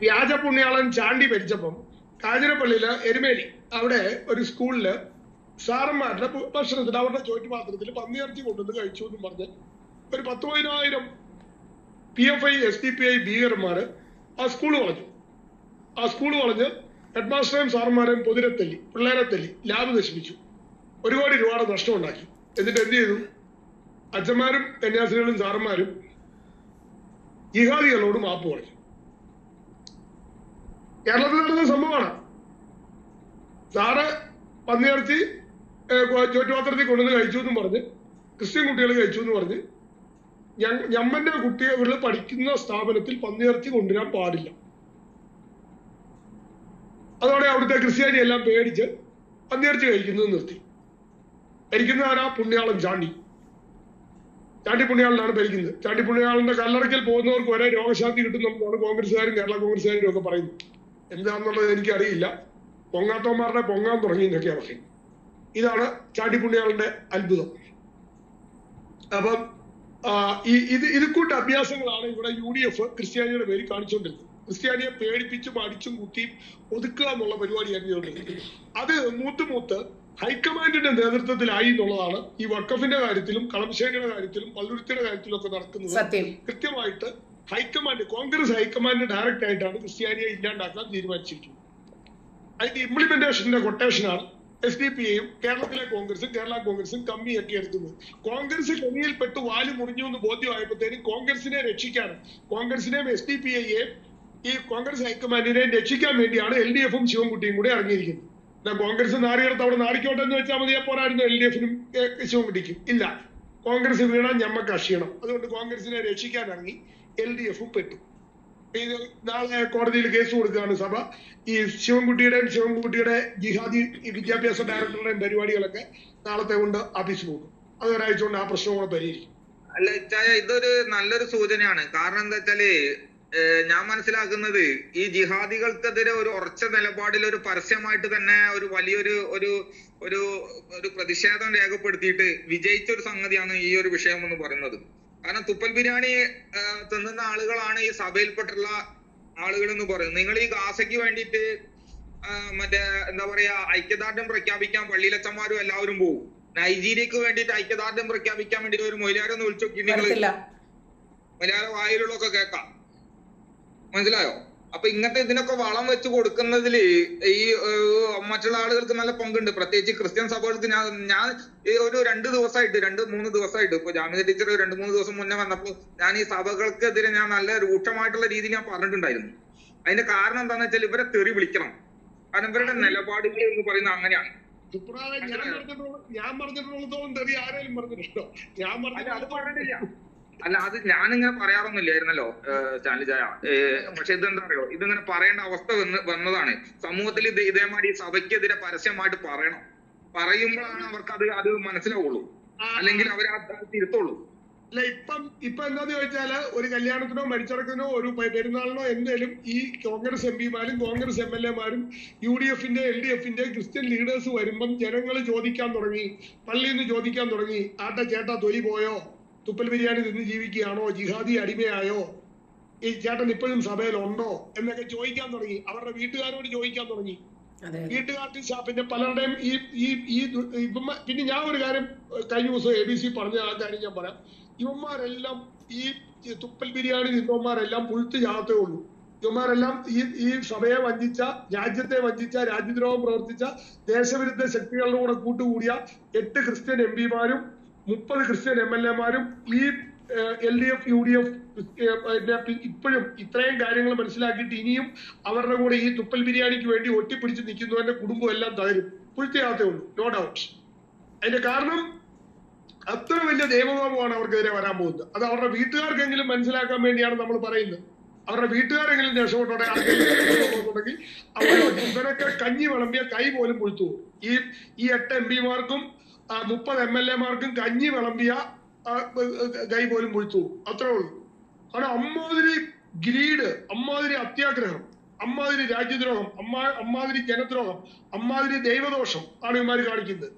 വ്യാജ പുണ്യാളൻ ചാണ്ടി മരിച്ചപ്പം കാഞ്ഞിരപ്പള്ളിയിൽ എരുമേലി അവിടെ ഒരു സ്കൂളിൽ സാറന്മാരുടെ ഭക്ഷണത്തിന് അവരുടെ ചോറ്റുപാത്രത്തിൽ പന്നിയിറച്ചി കൊണ്ടുവന്ന് കഴിച്ചു എന്നും പറഞ്ഞ് ഒരു പത്ത് പതിനായിരം P F I S D P I ഭീകരന്മാര് ആ സ്കൂൾ വളഞ്ഞു. ആ സ്കൂൾ വളഞ്ഞ് ഹെഡ്മാസ്റ്ററേയും സാറന്മാരെയും പൊതിരെ തല്ലി പിള്ളേരെ തല്ലി ലാബ് നശിപ്പിച്ചു. ഒരു കോടി രൂപയുടെ നഷ്ടം ഉണ്ടാക്കി എന്നിട്ട് എന്ത് ചെയ്തു? അച്ഛന്മാരും കന്യാസ്ത്രീകളും സാറന്മാരും ജിഹാദികളോട് മാപ്പ് പറഞ്ഞു. കേരളത്തിൽ നടന്ന സംഭവമാണ്. സാറ് പന്നിയിറച്ചി ചോറ്റുപാത്രത്തിൽ കൊണ്ടുവന്ന് കഴിച്ചു എന്നും പറഞ്ഞ് ക്രിസ്ത്യൻ കുട്ടികൾ കഴിച്ചു എന്ന് പറഞ്ഞ് ഞമ്മന്റെ കുട്ടികൾ പഠിക്കുന്ന സ്ഥാപനത്തിൽ പന്നിയിറച്ചി കൊണ്ടുവരാൻ പാടില്ല. അതോടെ അവിടുത്തെ ക്രിസ്ത്യാനി എല്ലാം പേടിച്ച് പന്നിയിറച്ചി കഴിക്കുന്നത് നിർത്തി. ഭരിക്കുന്ന ആരാ? പുണ്യാളൻ ചാണ്ടി. ചാണ്ടി പുണ്യാളനാണ് ഭരിക്കുന്നത്. ചാണ്ടി പുണ്യാളന്റെ കല്ലറയ്ക്കൽ പോകുന്നവർക്ക് ഒരേ രോഗശാന്തി കിട്ടുന്നു കോൺഗ്രസ്സുകാരും കേരള കോൺഗ്രസ്സുകാരും ഒക്കെ പറയുന്നത് എന്താണെന്നുള്ളത് എനിക്കറിയില്ല. പൊങ്ങാത്തവന്മാരുടെ പൊങ്ങാൻ തുടങ്ങി എന്നൊക്കെയാ പറയും. ഇതാണ് ചാണ്ടി അത്ഭുതം. അപ്പം ഈ ഇത് ഇത് കൂട്ട അഭ്യാസങ്ങളാണ് ഇവിടെ യു ഡി എഫ് ക്രിസ്ത്യാനിയുടെ പേരിൽ കാണിച്ചുകൊണ്ടിരുന്നത് ക്രിസ്ത്യാനിയെ പേടിപ്പിച്ചും അടിച്ചും കുത്തിയും ഒതുക്കുക എന്നുള്ള പരിപാടിയായിരുന്നു ചെയ്തുകൊണ്ടിരുന്നത് അത് മൂത്ത് മൂത്ത് ഹൈക്കമാൻഡിന്റെ നേതൃത്വത്തിലായി എന്നുള്ളതാണ് ഈ വക്കഫിന്റെ കാര്യത്തിലും കളമശ്ശേരിയുടെ കാര്യത്തിലും പള്ളുരുത്തിയുടെ കാര്യത്തിലും ഒക്കെ നടക്കുന്നത് കൃത്യമായിട്ട് ഹൈക്കമാൻഡ് കോൺഗ്രസ് ഹൈക്കമാൻഡ് ഡയറക്റ്റ് ആയിട്ടാണ് ക്രിസ്ത്യാനിയെ ഇല്ലാണ്ടാക്കാൻ തീരുമാനിച്ചിരിക്കുന്നത്. അതിന്റെ ഇംപ്ലിമെന്റേഷന്റെ കൊട്ടേഷനാണ് എസ് ഡി പി യും കേരളത്തിലെ കോൺഗ്രസും കേരള കോൺഗ്രസും കമ്മിയൊക്കെ എടുക്കുന്നത്. കോൺഗ്രസ് കമ്മിയിൽപ്പെട്ട് വാൽ മുറിഞ്ഞു എന്ന് ബോധ്യമായപ്പോഴത്തേനും കോൺഗ്രസിനെ രക്ഷിക്കാൻ കോൺഗ്രസിനെയും എസ് ഡി പി ഐയെയും ഈ കോൺഗ്രസ് ഹൈക്കമാൻഡിനെയും രക്ഷിക്കാൻ വേണ്ടിയാണ് എൽ ഡി എഫും ശിവൻകുട്ടിയും കൂടി ഇറങ്ങിയിരിക്കുന്നത്. എന്നാ കോൺഗ്രസ് നാറിയെടുത്ത് അവിടെ നാറിക്കോട്ടെ എന്ന് വെച്ചാൽ മതിയാ പോരായിരുന്നു എൽ ഡി എഫിനും ശിവൻകുട്ടിക്കും? ഇല്ല. കോൺഗ്രസ് വീണാൽ ഞമ്മക്ക് അക്ഷീണം അതുകൊണ്ട് കോൺഗ്രസിനെ രക്ഷിക്കാൻ ഇറങ്ങി. എൽ ഡി എഫും പെട്ടു ഇത് നാളെ കോടതിയിൽ കേസ് കൊടുക്കുകയാണ് സഭ. ഈ ശിവൻകുട്ടിയുടെയും ശിവൻകുട്ടിയുടെ ജിഹാദി വിദ്യാഭ്യാസ ഡയറക്ടറുടെയും പരിപാടികളൊക്കെ നാളത്തെ കൊണ്ട് ആഫീസ് പോകും. അത് ഒരാഴ്ച കൊണ്ട് ആ പ്രശ്നം കൂടെ പരിഹരിക്കും. അല്ല ചായ ഇതൊരു നല്ലൊരു സൂചനയാണ്. കാരണം എന്താ വെച്ചാൽ ഞാൻ മനസ്സിലാക്കുന്നത് ഈ ജിഹാദികൾക്കെതിരെ ഒരു ഉറച്ച നിലപാടിൽ ഒരു പരസ്യമായിട്ട് തന്നെ ഒരു വലിയൊരു ഒരു ഒരു ഒരു പ്രതിഷേധം രേഖപ്പെടുത്തിയിട്ട് വിജയിച്ച ഒരു സംഗതിയാണ് ഈ ഒരു വിഷയം എന്ന് പറയുന്നത്. കാരണം തുപ്പൽ ബിരിയാണി തിന്നുന്ന ആളുകളാണ് ഈ സഭയിൽപ്പെട്ടുള്ള ആളുകൾ എന്ന് പറയുന്നത്. നിങ്ങൾ ഈ ഗാസയ്ക്ക് വേണ്ടിയിട്ട് മറ്റേ എന്താ പറയാ ഐക്യദാർഢ്യം പ്രഖ്യാപിക്കാൻ പള്ളിയിലച്ചന്മാരും എല്ലാവരും പോകും നൈജീരിയക്ക് വേണ്ടിയിട്ട് ഐക്യദാർഢ്യം പ്രഖ്യാപിക്കാൻ വേണ്ടി ഒരു മൊയിലാരെന്ന് വിളിച്ചു നോക്കി നിങ്ങൾ മൊയ്ലാര വായിലുള്ളൊക്കെ കേൾക്കാം. മനസ്സിലായോ? അപ്പൊ ഇങ്ങനത്തെ ഇതിനൊക്കെ വളം വെച്ച് കൊടുക്കുന്നതിൽ ഈ മറ്റുള്ള ആളുകൾക്ക് നല്ല പങ്കുണ്ട്. പ്രത്യേകിച്ച് ക്രിസ്ത്യൻ സഭകൾക്ക് ഞാൻ ഞാൻ ഒരു രണ്ട് ദിവസമായിട്ട് രണ്ട് മൂന്ന് ദിവസമായിട്ട് ഇപ്പൊ ജാമ്യ ടീച്ചർ രണ്ട് മൂന്ന് ദിവസം മുന്നേ വന്നപ്പോൾ ഞാൻ ഈ സഭകൾക്കെതിരെ ഞാൻ നല്ല രൂക്ഷമായിട്ടുള്ള രീതിയിൽ ഞാൻ പറഞ്ഞിട്ടുണ്ടായിരുന്നു. അതിന്റെ കാരണം എന്താന്ന് വെച്ചാൽ ഇവരെ തെറി വിളിക്കണം. കാരണം ഇവരുടെ നിലപാടുകൾ എന്ന് പറയുന്നത് അങ്ങനെയാണ്. ഞാൻ പറഞ്ഞിട്ടുള്ളതോളം തെറി ആരെങ്കിലും പറഞ്ഞിട്ടുണ്ടോ? ഞാൻ പറഞ്ഞിട്ടില്ല. അല്ല അത് ഞാനിങ്ങനെ പറയാറൊന്നുമില്ലായിരുന്നല്ലോ ചാനൽ ചായ പക്ഷെ ഇതെന്താ അറിയോ? ഇതിങ്ങനെ പറയേണ്ട അവസ്ഥ വന്ന് വന്നതാണ്. സമൂഹത്തിൽ ഇത് ഇതേമാതിരി സഭയ്ക്കെതിരെ പരസ്യമായിട്ട് പറയണം. പറയുമ്പോഴാണ് അവർക്ക് അത് അത് മനസ്സിലാവുള്ളൂ അല്ലെങ്കിൽ അവർ തിരുത്തുള്ളൂ. അല്ല ഇപ്പം ഇപ്പൊ എന്താന്ന് ചോദിച്ചാൽ ഒരു കല്യാണത്തിനോ മരിച്ചടക്കത്തിനോ ഒരു പെരുന്നാളിനോ എന്തേലും ഈ കോൺഗ്രസ് എം പിമാരും കോൺഗ്രസ് എം എൽ എമാരും യു ഡി എഫിന്റെ എൽ ഡി എഫിന്റെ ക്രിസ്ത്യൻ ലീഡേഴ്സ് വരുമ്പം ജനങ്ങൾ ചോദിക്കാൻ തുടങ്ങി. പള്ളിയിൽ നിന്ന് ചോദിക്കാൻ തുടങ്ങി. ആട്ട ചേട്ടാ തൊലി പോയോ? തുപ്പൽ ബിരിയാണി തിന്ന് ജീവിക്കുകയാണോ? ജിഹാദി അടിമയായോ? ഈ ചേട്ടൻ ഇപ്പോഴും സഭയിലുണ്ടോ? എന്നൊക്കെ ചോദിക്കാൻ തുടങ്ങി. അവരുടെ വീട്ടുകാരോട് ചോദിക്കാൻ തുടങ്ങി. വീട്ടുകാർക്ക് പിന്നെ പലരുടെയും ഈ ഈ ഈ പിന്നെ ഞാൻ ഒരു കാര്യം കഴിഞ്ഞ ദിവസം എ ബി സി പറഞ്ഞ ആ കാര്യം ഞാൻ പറയാം. ഇവന്മാരെല്ലാം ഈ ഈ തുപ്പൽ ബിരിയാണി നിന്നവന്മാരെല്ലാം പുഴുത്ത് ചാകത്തേ ഉള്ളൂ. ഇവന്മാരെല്ലാം ഈ ഈ സഭയെ വഞ്ചിച്ച രാജ്യത്തെ വഞ്ചിച്ച രാജ്യദ്രോഹം പ്രവർത്തിച്ച ദേശവിരുദ്ധ ശക്തികളുടെ കൂടെ കൂട്ടുകൂടിയ എട്ട് ക്രിസ്ത്യൻ എം പിമാരും മുപ്പത് ക്രിസ്ത്യൻ എം എൽ ഈ L D F U D F ഇപ്പോഴും ഇത്രയും കാര്യങ്ങൾ മനസ്സിലാക്കിയിട്ട് ഇനിയും അവരുടെ കൂടെ ഈ തുപ്പൽ ബിരിയാണിക്ക് വേണ്ടി ഒട്ടിപ്പിടിച്ച് നിൽക്കുന്നവന്റെ കുടുംബം എല്ലാം തകരും പുഴുത്തിയാകത്തേ ഉള്ളൂ. നോ ഡൗട്ട് അതിന്റെ കാരണം അത്ര വലിയ ദൈവകോപമാണ് അവർക്കെതിരെ വരാൻ പോകുന്നത്. അത് അവരുടെ വീട്ടുകാർക്കെങ്കിലും മനസ്സിലാക്കാൻ വേണ്ടിയാണ് നമ്മൾ പറയുന്നത്. അവരുടെ വീട്ടുകാരെങ്കിലും രക്ഷപ്പെട്ടോടെ ആർക്കെങ്കിലും അവർ ഇവരൊക്കെ കഞ്ഞി വിളമ്പിയ കൈ പോലും പൊഴുത്തു. ഈ ഈ എട്ട് എം പിമാർക്കും മുപ്പത് എം എൽ എമാർക്കും കഞ്ഞി വിളമ്പിയ കൈ പോലും പൊഴുത്തു. അത്രേ ഉള്ളൂ. കാരണം അമ്മാതിരി ഗ്രീഡ് അമ്മാതിരി അത്യാഗ്രഹം അമ്മാതിരി രാജ്യദ്രോഹം അമ്മാ അമ്മാതിരി ജനദ്രോഹം അമ്മാതിരി ദൈവദോഷം ആണ് ഇവന്മാര് കാണിക്കുന്നത്.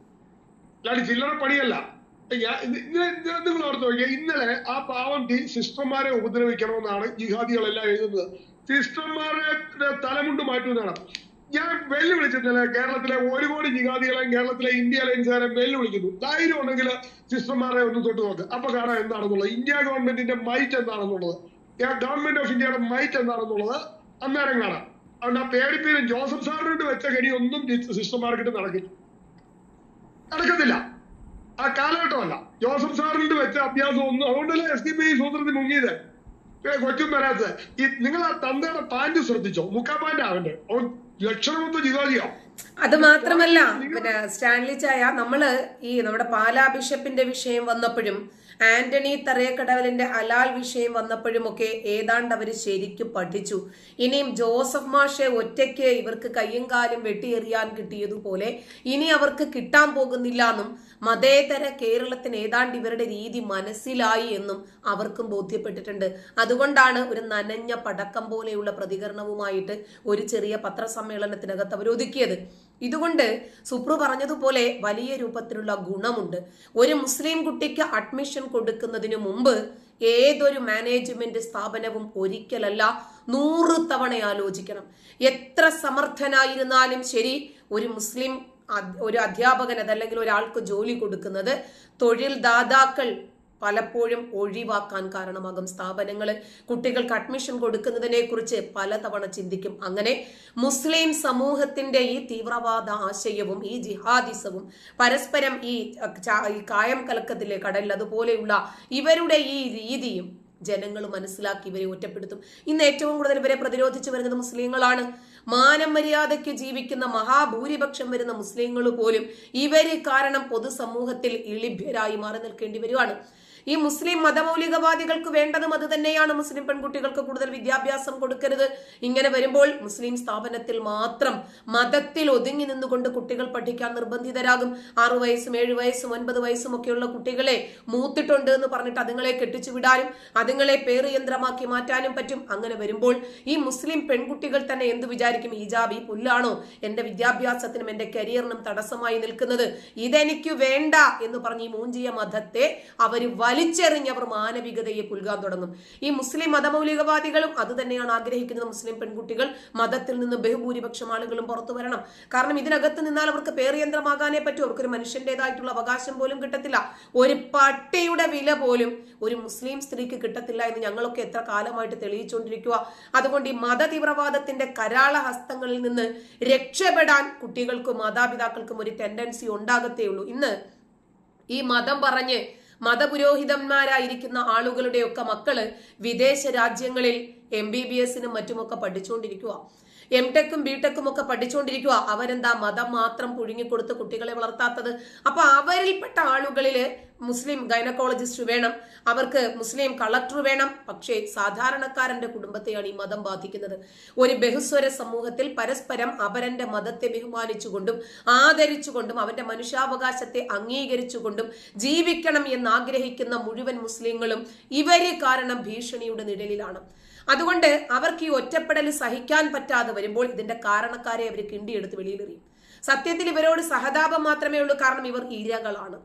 അല്ലാണ്ട് ചില്ലറ പണിയല്ല. നിങ്ങൾ ഓർത്ത് നോക്കിയ ഇന്നലെ ആ പാവം സിസ്റ്റർമാരെ ഉപദ്രവിക്കണമെന്നാണ് ജിഹാദികളെല്ലാം എഴുതുന്നത്. സിസ്റ്റർമാരെ തലമുണ്ട് മാറ്റുന്നതാണ്. ഞാൻ വെല്ലുവിളിച്ചിട്ടില്ല കേരളത്തിലെ ഒരു കോടി ജിഹാദികളെയും കേരളത്തിലെ ഇന്ത്യ അലയൻസുകാരെ വെല്ലുവിളിക്കുന്നു. ധൈര്യം ഉണ്ടെങ്കിൽ സിസ്റ്റർമാരെ ഒന്ന് തൊട്ട് നോക്ക്. അപ്പൊ കാണാൻ എന്താണെന്നുള്ളത്? ഇന്ത്യ ഗവൺമെന്റിന്റെ മൈറ്റ് എന്താണെന്നുള്ളത്? ഗവൺമെന്റ് ഓഫ് ഇന്ത്യയുടെ മൈറ്റ് എന്താണെന്നുള്ളത് അന്നേരം കാണാം. അതുകൊണ്ട് ആ പേടിപ്പീരും ജോസഫ് സാറിനോട് വെച്ച കടി ഒന്നും സിസ്റ്റർമാർക്കിട്ട് നടക്കില്ല. നടക്കത്തില്ല. ആ കാലഘട്ടമല്ല. ജോസഫ് സാറിന്റെ വെച്ച അഭ്യാസം ഒന്നും അതുകൊണ്ടല്ലേ എസ് ഡി പി സൂത്രത്തിൽ മുങ്ങിയത്? കൊച്ചും വരാത്തത്. ഈ നിങ്ങൾ ആ തന്തയുടെ പാന്റ് ശ്രദ്ധിച്ചോ? മുക്കാ അവന്റെ അവൻ അത് മാത്രമല്ല പിന്നെ സ്റ്റാൻലി ചായ നമ്മൾ ഈ നമ്മുടെ പാലാ ബിഷപ്പിന്റെ വിഷയം വന്നപ്പോഴും ആന്റണി തറയക്കടവലിന്റെ അലാൽ വിഷയം വന്നപ്പോഴുമൊക്കെ ഏതാണ്ട് അവർ ശരിക്കും പഠിച്ചു. ഇനിയും ജോസഫ് മാഷെ ഒറ്റയ്ക്ക് ഇവർക്ക് കയ്യും കാലും വെട്ടിയെറിയാൻ കിട്ടിയതുപോലെ ഇനി അവർക്ക് കിട്ടാൻ പോകുന്നില്ല എന്നും മതേതര കേരളത്തിന് ഏതാണ്ട് ഇവരുടെ രീതി മനസ്സിലായി എന്നും അവർക്കും ബോധ്യപ്പെട്ടിട്ടുണ്ട്. അതുകൊണ്ടാണ് ഒരു നനഞ്ഞ പടക്കം പോലെയുള്ള പ്രതികരണവുമായിട്ട് ഒരു ചെറിയ പത്രസമ്മേളനത്തിനകത്ത് അവർ ഒതുക്കിയത് ഇതുകൊണ്ട് സുപ്രു പറഞ്ഞതുപോലെ വലിയ രൂപത്തിലുള്ള ഗുണമുണ്ട്. ഒരു മുസ്ലിം കുട്ടിക്ക് അഡ്മിഷൻ കൊടുക്കുന്നതിന് മുമ്പ് ഏതൊരു മാനേജ്മെന്റ് സ്ഥാപനവും ഒരിക്കലല്ല നൂറ് തവണ ആലോചിക്കണം. എത്ര സമർത്ഥനായിരുന്നാലും ശരി ഒരു മുസ്ലിം ഒരു അധ്യാപകൻ അതല്ലെങ്കിൽ ഒരാൾക്ക് ജോലി കൊടുക്കുന്നത് തൊഴിൽ ദാതാക്കൾ പലപ്പോഴും ഒഴിവാക്കാൻ കാരണമാകും സ്ഥാപനങ്ങൾ കുട്ടികൾക്ക് അഡ്മിഷൻ കൊടുക്കുന്നതിനെ കുറിച്ച് പലതവണ ചിന്തിക്കും. അങ്ങനെ മുസ്ലിം സമൂഹത്തിന്റെ ഈ തീവ്രവാദ ആശയവും ഈ ജിഹാദിസവും പരസ്പരം ഈ കായം കലക്കത്തിലെ കടൽ അതുപോലെയുള്ള ഇവരുടെ ഈ രീതിയും ജനങ്ങൾ മനസ്സിലാക്കി ഇവരെ ഒറ്റപ്പെടുത്തും. ഇന്ന് ഏറ്റവും കൂടുതൽ ഇവരെ പ്രതിരോധിച്ചു വരുന്നത് മുസ്ലിങ്ങളാണ്. മാനം മര്യാദയ്ക്ക് ജീവിക്കുന്ന മഹാഭൂരിപക്ഷം വരുന്ന മുസ്ലിങ്ങൾ പോലും ഇവർ കാരണം പൊതുസമൂഹത്തിൽ ഇളിഭ്യരായി മാറി നിൽക്കേണ്ടി വരുവാണ്. ഈ മുസ്ലിം മതമൗലികവാദികൾക്ക് വേണ്ടതും അത് തന്നെയാണ്. മുസ്ലിം പെൺകുട്ടികൾക്ക് കൂടുതൽ വിദ്യാഭ്യാസം കൊടുക്കരുത്. ഇങ്ങനെ വരുമ്പോൾ മുസ്ലിം സ്ഥാപനത്തിൽ മാത്രം മതത്തിൽ ഒതുങ്ങി നിന്നുകൊണ്ട് കുട്ടികൾ പഠിക്കാൻ നിർബന്ധിതരാകും. ആറു വയസ്സും ഏഴു വയസ്സും ഒൻപത് വയസ്സും ഒക്കെയുള്ള കുട്ടികളെ മൂത്തിട്ടുണ്ട് എന്ന് പറഞ്ഞിട്ട് അതുങ്ങളെ കെട്ടിച്ചു വിടാനും അതുങ്ങളെ പേറുയന്ത്രമാക്കി മാറ്റാനും പറ്റും. അങ്ങനെ വരുമ്പോൾ ഈ മുസ്ലിം പെൺകുട്ടികൾ തന്നെ എന്ത് വിചാരിക്കും? ഹിജാബ് ഈ പുല്ലാണോ? എന്റെ വിദ്യാഭ്യാസത്തിനും എന്റെ കരിയറിനും തടസ്സമായി നിൽക്കുന്നത്. ഇതെനിക്ക് വേണ്ട എന്ന് പറഞ്ഞ് ഈ മൂഞ്ചിയ മതത്തെ അവർ വലിച്ചെറിഞ്ഞവർ മാനവികതയെ പുൽകാൻ തുടങ്ങും. ഈ മുസ്ലിം മതമൗലികവാദികളും അത് തന്നെയാണ് ആഗ്രഹിക്കുന്നത്. മുസ്ലിം പെൺകുട്ടികൾ മതത്തിൽ നിന്ന് ബഹുഭൂരിപക്ഷം ആളുകളും പുറത്തു വരണം. കാരണം ഇതിനകത്ത് നിന്നാൽ അവർക്ക് പേറിയന്ത്രമാകാനേ പറ്റൂ. അവർക്കൊരു മനുഷ്യന്റേതായിട്ടുള്ള അവകാശം പോലും കിട്ടത്തില്ല. ഒരു പട്ടിയുടെ വില പോലും ഒരു മുസ്ലിം സ്ത്രീക്ക് കിട്ടത്തില്ല എന്ന് ഞങ്ങളൊക്കെ എത്ര കാലമായിട്ട് തെളിയിച്ചുകൊണ്ടിരിക്കുക അതുകൊണ്ട് ഈ മത തീവ്രവാദത്തിന്റെ കരാള ഹസ്തങ്ങളിൽ നിന്ന് രക്ഷപ്പെടാൻ കുട്ടികൾക്കും മാതാപിതാക്കൾക്കും ഒരു ടെൻഡൻസി ഉണ്ടാകത്തേ ഉള്ളൂ. ഇന്ന് ഈ മതം പറഞ്ഞ് മതപുരോഹിതന്മാരായിരിക്കുന്ന ആളുകളുടെയൊക്കെ മക്കൾ വിദേശ രാജ്യങ്ങളിൽ എം ബി ബി എസിനും മറ്റുമൊക്കെ പഠിച്ചുകൊണ്ടിരിക്കുക എം ടെക്കും ബി ടെക്കും ഒക്കെ പഠിച്ചുകൊണ്ടിരിക്കുക അവരെന്താ മതം മാത്രം പുഴുങ്ങിക്കൊടുത്ത് കുട്ടികളെ വളർത്താത്തത്? അപ്പൊ അവരിൽപ്പെട്ട ആളുകളിൽ മുസ്ലിം ഗൈനക്കോളജിസ്റ്റ് വേണം അവർക്ക് മുസ്ലിം കളക്ടർ വേണം. പക്ഷേ സാധാരണക്കാരന്റെ കുടുംബത്തെയാണ് ഈ മതം ബാധിക്കുന്നത്. ഒരു ബഹുസ്വര സമൂഹത്തിൽ പരസ്പരം അവരന്റെ മതത്തെ ബഹുമാനിച്ചുകൊണ്ടും ആദരിച്ചുകൊണ്ടും അവന്റെ മനുഷ്യാവകാശത്തെ അംഗീകരിച്ചുകൊണ്ടും ജീവിക്കണം എന്ന് ആഗ്രഹിക്കുന്ന മുഴുവൻ മുസ്ലിങ്ങളും ഇവർ കാരണം ഭീഷണിയുടെ നിഴലിലാണ്. അതുകൊണ്ട് അവർക്ക് ഈ ഒറ്റപ്പെടൽ സഹിക്കാൻ പറ്റാതെ വരുമ്പോൾ ഇതിന്റെ കാരണക്കാരെ അവർ കിണ്ടിയെടുത്ത് വെളിയിലെറിയും. സത്യത്തിൽ ഇവരോട് സഹതാപം മാത്രമേ ഉള്ളൂ കാരണം ഇവർ ഇരകളാണ്.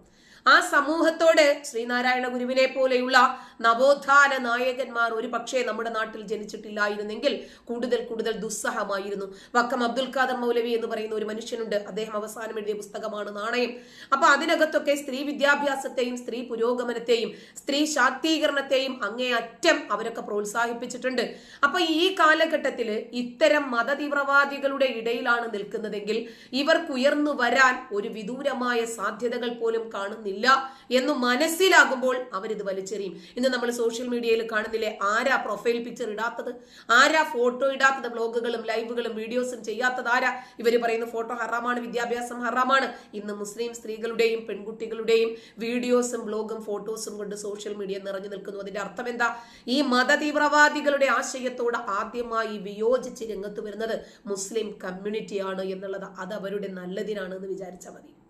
ആ സമൂഹത്തോട് ശ്രീനാരായണ ഗുരുവിനെ പോലെയുള്ള നവോത്ഥാന നായകന്മാർ ഒരു പക്ഷേ നമ്മുടെ നാട്ടിൽ ജനിച്ചിട്ടില്ലായിരുന്നെങ്കിൽ കൂടുതൽ കൂടുതൽ ദുസ്സഹമായിരുന്നു. വക്കം അബ്ദുൽ ഖാദർ മൗലവി എന്ന് പറയുന്ന ഒരു മനുഷ്യനുണ്ട്. അദ്ദേഹം അവസാനം എഴുതിയ പുസ്തകമാണ് നാണയം. അപ്പൊ അതിനകത്തൊക്കെ സ്ത്രീ വിദ്യാഭ്യാസത്തെയും സ്ത്രീ പുരോഗമനത്തെയും സ്ത്രീ ശാക്തീകരണത്തെയും അങ്ങേയറ്റം അവരൊക്കെ പ്രോത്സാഹിപ്പിച്ചിട്ടുണ്ട്. അപ്പൊ ഈ കാലഘട്ടത്തിൽ ഇത്തരം മതതീവ്രവാദികളുടെ ഇടയിലാണ് നിൽക്കുന്നതെങ്കിൽ ഇവർക്ക് ഉയർന്നു വരാൻ ഒരു വിദൂരമായ സാധ്യതകൾ പോലും കാണുന്നില്ല. എന്ന് മനസ്സിലാകുമ്പോൾ അവരിത് വലിച്ചെറിയും. ഇന്ന് നമ്മൾ സോഷ്യൽ മീഡിയയിൽ കാണുന്നില്ലേ? ആരാ പ്രൊഫൈൽ പിക്ചർ ഇടാത്തത്? ആരാ ഫോട്ടോ ഇടാത്തത്? ബ്ലോഗുകളും ലൈവുകളും വീഡിയോസും ചെയ്യാത്തത് ആരാ? ഇവർ പറയുന്ന ഫോട്ടോ ഹറാമാണ് വിദ്യാഭ്യാസം ഹറാമാണ്. ഇന്ന് മുസ്ലിം സ്ത്രീകളുടെയും പെൺകുട്ടികളുടെയും വീഡിയോസും ബ്ലോഗും ഫോട്ടോസും കൊണ്ട് സോഷ്യൽ മീഡിയ നിറഞ്ഞു നിൽക്കുന്നു. അതിന്റെ അർത്ഥം എന്താ? ഈ മത തീവ്രവാദികളുടെ ആശയത്തോട് ആദ്യമായി വിയോജിച്ച് രംഗത്ത് വരുന്നത് മുസ്ലിം കമ്മ്യൂണിറ്റിയാണ് എന്നുള്ളത്. അത് അവരുടെ നല്ലതിനാണ് എന്ന് വിചാരിച്ചാൽ മതി.